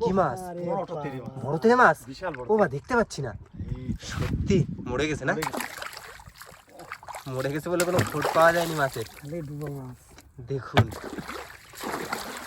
কি মাছ বড় একটা মাছ। ও বা দেখতে পাচ্ছি না। সত্যি মরে গেছে না? মরে গেছে। বলে কোনো খোঁজ পাওয়া যায়নি মাছের দেখুন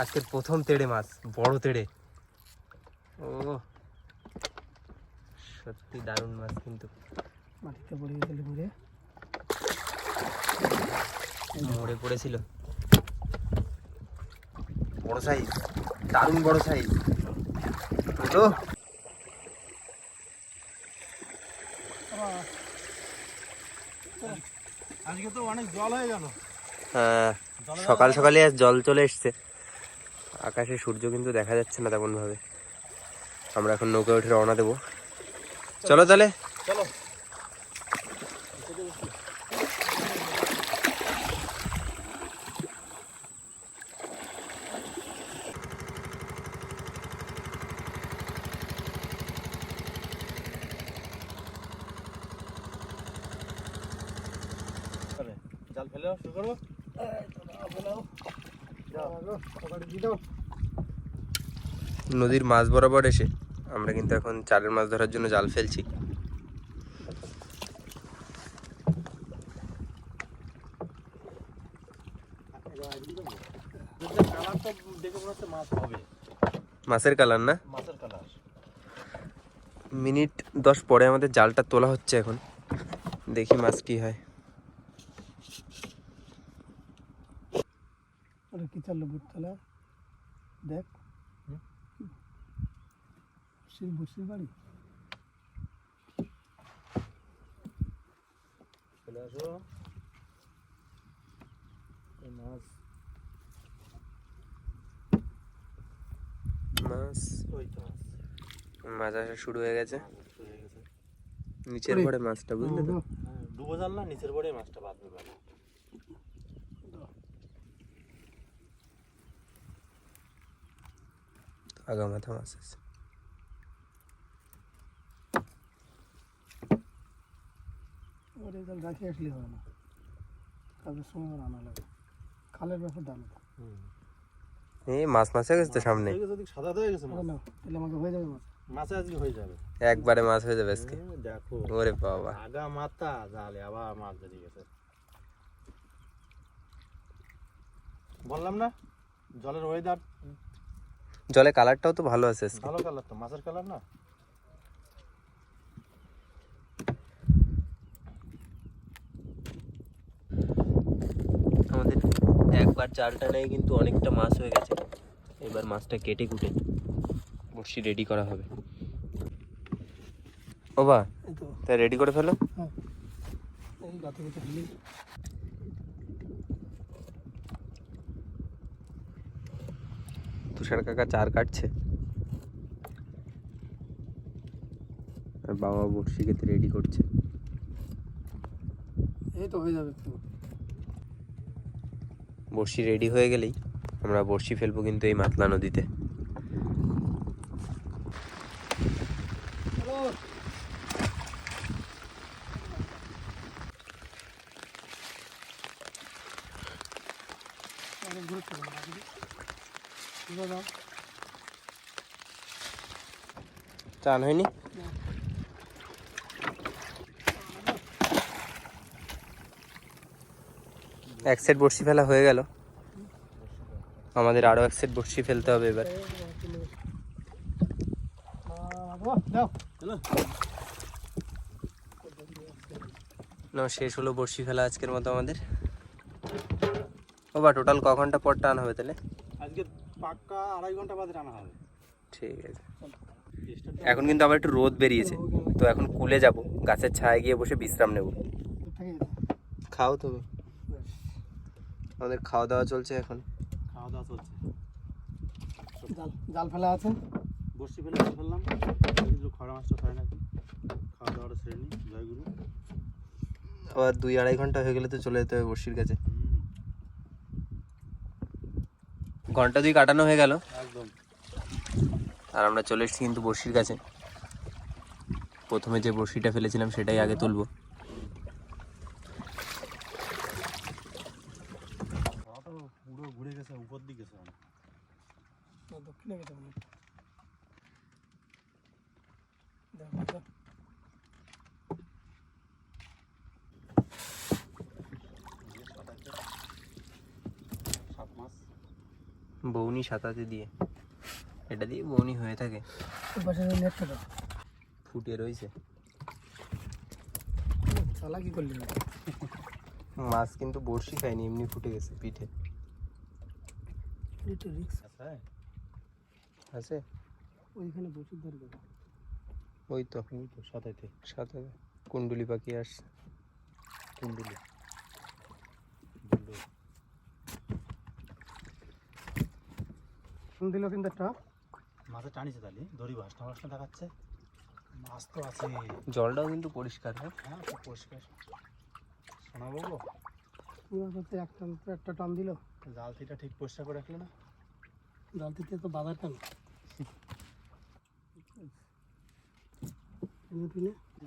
আজকের প্রথম তেড়ে মাছ বড় তেড়ে। ও সত্যি দারুণ মাছ কিন্তু। মাটিতে পড়ে গেছিল ঘুরে মরে পড়েছিল। বড় সাইজ দারুণ বড় সাইজ তো আজকে তো অনেক জল হয়ে গেল। হ্যাঁ, সকাল সকালে আজ জল চলে এসছে। আকাশে সূর্য কিন্তু দেখা যাচ্ছে না তেমন ভাবে আমরা এখন নৌকা উঠে রওনা দেবো। চলো তাহলে। চলো জাল ফেলে শুরু করব নদীর মাছ বরাবর এসে আমরা কিন্তু এখন চারের মাছ ধরার জন্য জাল ফেলছি। মাছের কালার না? মিনিট দশ পরে আমাদের জালটা তোলা হচ্ছে এখন। দেখি মাছ কি হয়। ওটা কি চাললো বুটতলা দেখ। সেই বসির বাড়ি? চলে আসো। মাছ। মাছ? ওই তো মাছ। মাছ আসা শুরু হয়ে গেছে। শুরু হয়ে গেছে। নিচের। ঘরে মাছটা বুঝলে তো? হ্যাঁ, ডুবো জাল না নিচের পরে মাছটা বাঁধবে ভালো আগা মাথা মাছ আছে ওরে জল রাখি আসলে হবে না। কাজের সময় আনা লাগে। খালের ব্যাপার দাম এই মাছ মাছ হয়ে গেছে তো সামনে? হয়ে গেছে, সাদা হয়ে গেছে মাছ। তাহলে আমাকে হয়ে যাবে মাছ? মাছে আজকে হয়ে যাবে। একবারে মাছ হয়ে যাবে আজকে? দেখো ওরে বাবা। আগা মাথা জালে আবার মাছ বেরিয়ে গেছে। বললাম না? জলের ওয়েদার জলে কালারটাও তো ভালো আছে ভালো কালার তো মাছের কালার না? আমাদের একবার জালটা নেই কিন্তু অনেকটা মাছ হয়ে গেছে। এবার মাছটা কেটে কুটে বড়শি রেডি করা হবে। ও বা এই তো। তাই রেডি করে ফেলো হ্যাঁ এই গাতে গাতে ফেলি তুষার কাকা চার কাটছে। আর বাবা বড়শি খেতে রেডি করছে। এই তো হয়ে যাবে বড়শি রেডি হয়ে গেলেই আমরা বড়শি ফেলব কিন্তু এই মাতলা নদীতে অনেক ঘুরে চলে বুঝে দাও চান হয়নি? এক সেট বড়শি ফেলা হয়ে গেল। আমাদের আরও এক সেট বড়শি ফেলতে হবে এবার। না শেষ হলো বড়শি ফেলা আজকের মতো আমাদের। ও বা টোটাল ক ঘণ্টা পর টান হবে তাহলে? পাক্কা আড়াই ঘণ্টা বাদে রান্না হবে। ঠিক আছে। এখন কিন্তু আবার একটু রোদ বেরিয়েছে। তো এখন কুলে যাব গাছের ছায় গিয়ে বসে বিশ্রাম নেব। খাও তুমি। আমাদের খাওয়া দাওয়া চলছে এখন। খাওয়া দাওয়া চলছে। জাল জাল ফেলা আছে? বসছি ফেলে জাল ফেললাম। কিন্তু খরা মাছটা ধরে নাকি। খাওয়া দাওয়াটা সেরে নিই জয়গুরু। আবার দুই আড়াই ঘণ্টা হয়ে গেলে তো চলে যেতে হবে বড়শির কাছে। ঘণ্টা দুই কাটানো হয়ে গেল। একদম। আর আমরা চলে এসেছি কিন্তু বড়শির কাছে। প্রথমে যে বড়শিটা ফেলেছিলাম সেটাই আগে তুলবো। খাওয়াটা পুরো ঘুরে গেছে উপর দিকে দক্ষিণে গেছে মনে হয়। দেখ মাছটা। সাত মাস বৌনি সাঁতাতে দিয়ে। এটা দিয়ে বৌনি হয়ে থাকে। ফুটে রয়েছে। চালা কি করলি? মাছ কিন্তু বড়শি খায়নি এমনি ফুটে গেছে পিঠে। আছে? ওইখানে বসে ধরে দেবো ওই তো ওই তো সাতাইতে সাথে কুন্ডুলি পাখি আসছে। কুন্ডুলি দিল কিন্তু একটা মাছে টানিছে তাহলে দড়ি ভাসটা ভাসটা দেখাচ্ছে। মাছ তো আছে। জলটাও কিন্তু পরিষ্কার হ্যাঁ? হ্যাঁ খুব পরিষ্কার। শোনাবো গো? পুরো হচ্ছে এক টান একটা টান দিল। জাল থেকে ঠিক পরিষ্কার করে রাখলে না? জাল থেকে তো বাজার টান।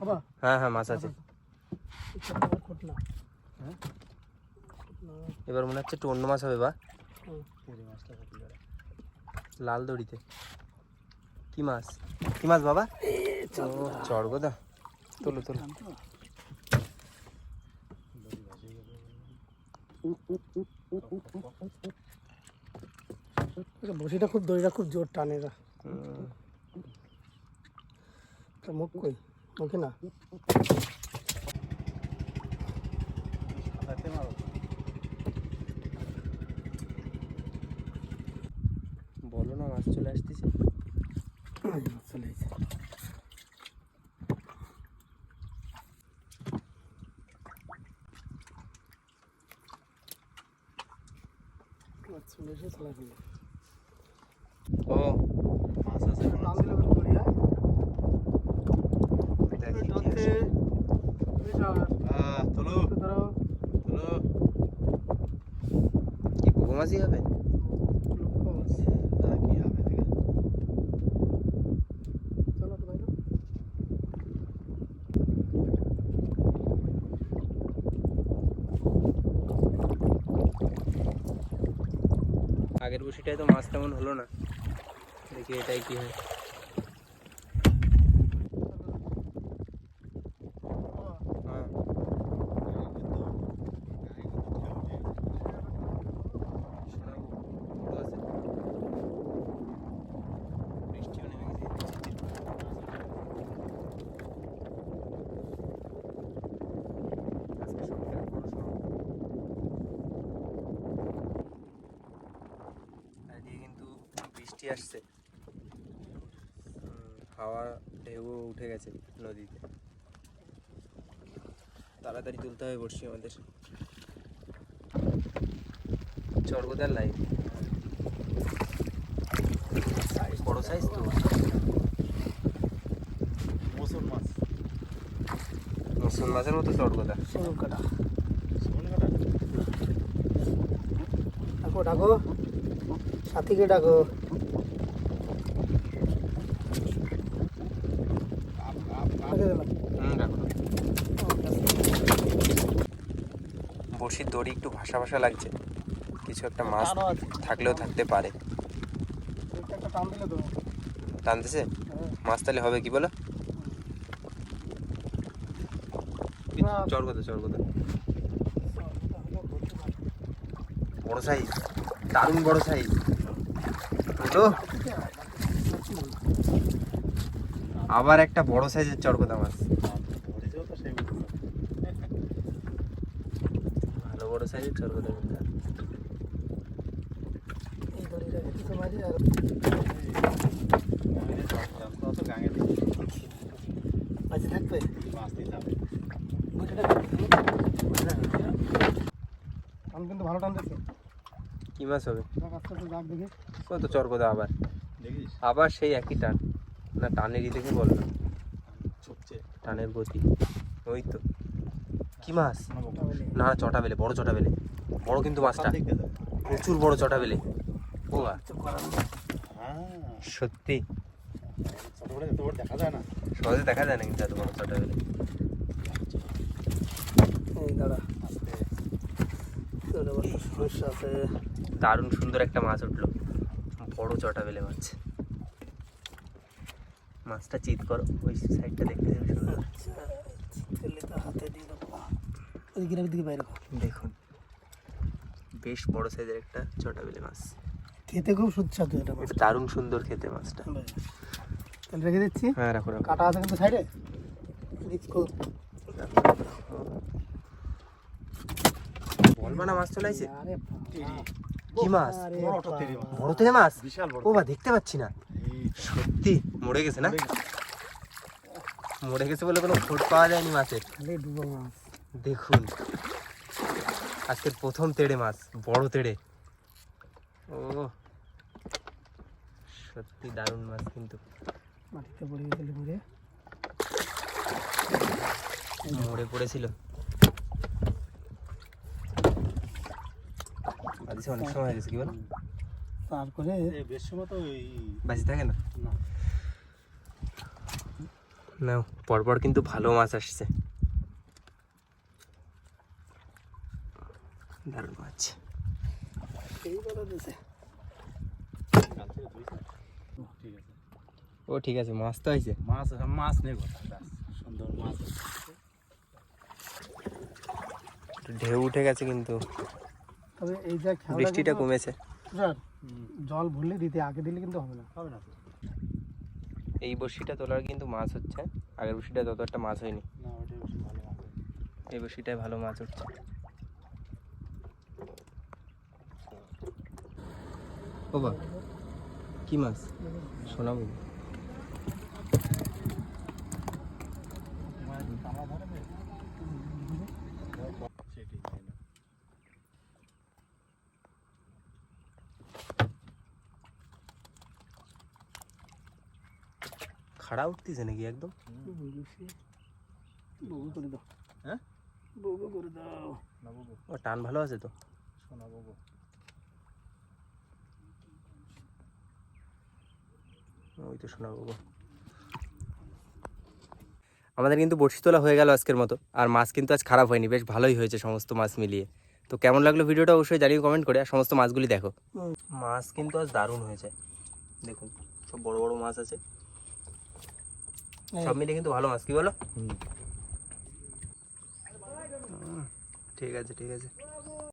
বাবা। হ্যাঁ হ্যাঁ মাছ আছে। হ্যাঁ? এবার মনে হচ্ছে একটু অন্য মাছ হবে বা? মাছটা লাল দড়িতে। কি মাছ? কি মাছ বাবা? চড়গোদা তোলো তোলো। বসিটা খুব দড়িটা খুব জোর টানে এরা মুখ কই? মুখে না সাতাইতে মারো বলো না মাছ চলে আসতেছে। চলে এসেছে চলে এসে চলে ও মাছ আছে। তোলো। ধরো তোলো। কি বুবো মাছই হবে লক্ষ্য আছে না কি হবে দেখে চলো তো ভাই আগের বসিটায় তো মাছ তেমন হলো না। দেখি এটাই কি হয় হ্যাঁ শোনাবো তো আছে বৃষ্টিও নেমে গেছে আজকে সকালে বড় শোনাবো আজকে কিন্তু বৃষ্টি আসছে। হাওয়া ঢেউ উঠে গেছে নদীতে। তাড়াতাড়ি তুলতে হবে বড়শি আমাদের। চর্গদার লাইন বড় সাইজ তো। মসুর মাছ। মুসুন মাছের মতো চটগদা সরু কাটা। শোন কাটা? ডাকো ডাকো। সাথীকে ডাকো। বড়শির দড়ি একটু ভাসা ভাসা লাগছে। কিছু একটা মাছ থাকলেও থাকতে পারে। একটা একটা টান দিলে তো টানতেছে? হ্যাঁ। মাছ তাহলে হবে কি বলো? না। চরগদা চরগদা বড় সাইজ দারুণ বড় সাইজ আবার একটা বড় সাইজের চরগদা মাছ ধরেছেও তো সেই বুঝতে ভালো বড় সাইজের চরগদা কিন্তু এই দড়িটা কিছু মাঝে আর মাঝে থাকবে টান কিন্তু ভালো টান কি মাছ হবে কত চরগদা আবার দেখিস আবার। সেই একই টান। না টানেরই দেখে বললাম টানের গতি। ওই তো। কি মাছ? না না চটা বেলে বড় চটা বেলে বড় কিন্তু মাছটা। প্রচুর বড় চটা বেলে ও বা, কিছু করার নেই হ্যাঁ সত্যি। দেখা যায় না সহজে দেখা যায় না কিন্তু এত বড় চটা বেলে দারুণ সুন্দর একটা মাছ উঠল। বড় চটা বেলে মাছ। মাছটা চিত করো। ওই সাইডটা দেখতে সুন্দর। হাতে দিয়ে ওই গ্রামের দিকে বাইরে দেখুন বেশ বড় সাইজের একটা চটা বেলে মাছ। খেতে খুব সুস্বাদু এটা মাছ। দারুণ সুন্দর খেতে মাছটা। তাহলে রেখে দিচ্ছি। হ্যাঁ রাখো রাখো। কাটা আছে কিন্তু সাইডে। মাছ চলে আসছে কি মাছ? আরে বড় তেরি মাছ। বড় বিশাল বড় ও বা দেখতে পাচ্ছি না। সত্যি মরে গেছে না? মরে গেছে। বলে কোনো খোঁজ পাওয়া যায়নি মাছের। ডুবো মাছ। দেখুন। আজকের প্রথম তেড়ে মাছ বড় তেড়ে। ও সত্যি দারুণ মাছ কিন্তু। মাটিতে পড়ে গেছিল মরে মরে পড়েছিল। অনেক সময় গেছে কি বল? তারপরে এই বেশ সময় তো ওই বাজি থাকে না? না। না পরপর কিন্তু ভালো মাছ আসছে। দারুণ মাছ আছে ও ঠিক আছে মাছ তো হয়েছে মাছ মাছ নেই কথা ব্যাস সুন্দর মাছ ঢেউ উঠে গেছে কিন্তু। তবে এই যা বৃষ্টিটা কমেছে। জল ভরলে দিতে আগে দিলে কিন্তু হবে না। হবে না এই বড়শিটা তোলার কিন্তু মাছ হচ্ছে আগের বড়শিটা তত একটা মাছ হয়নি। না ওইটাই বেশি ভালো মাছ এই বড়শিটায় ভালো মাছ উঠছে। ও বা কি মাছ? শোনাবো। না। খাড়া উঠতেছে নাকি একদম? করে দাও হ্যাঁ? করে দাও। বাবু ও টান ভালো আছে তো? শোনা ওই তো শোনাবো গো। আমাদের কিন্তু বড়শি তোলা হয়ে গেল আজকের মতো। আর মাছ কিন্তু আজ খারাপ হয়নি, বেশ ভালোই হয়েছে সমস্ত মাছ মিলিয়ে। তো কেমন লাগল ভিডিওটা অবশ্যই জানিয়ে কমেন্ট করে, আর সমস্ত মাছগুলি দেখো। মাছ কিন্তু আজ দারুণ হয়েছে। দেখুন, সব বড় বড় মাছ আছে। সব মিলিয়ে কিন্তু ভালো মাছ, কি বলো? ঠিক আছে ঠিক আছে।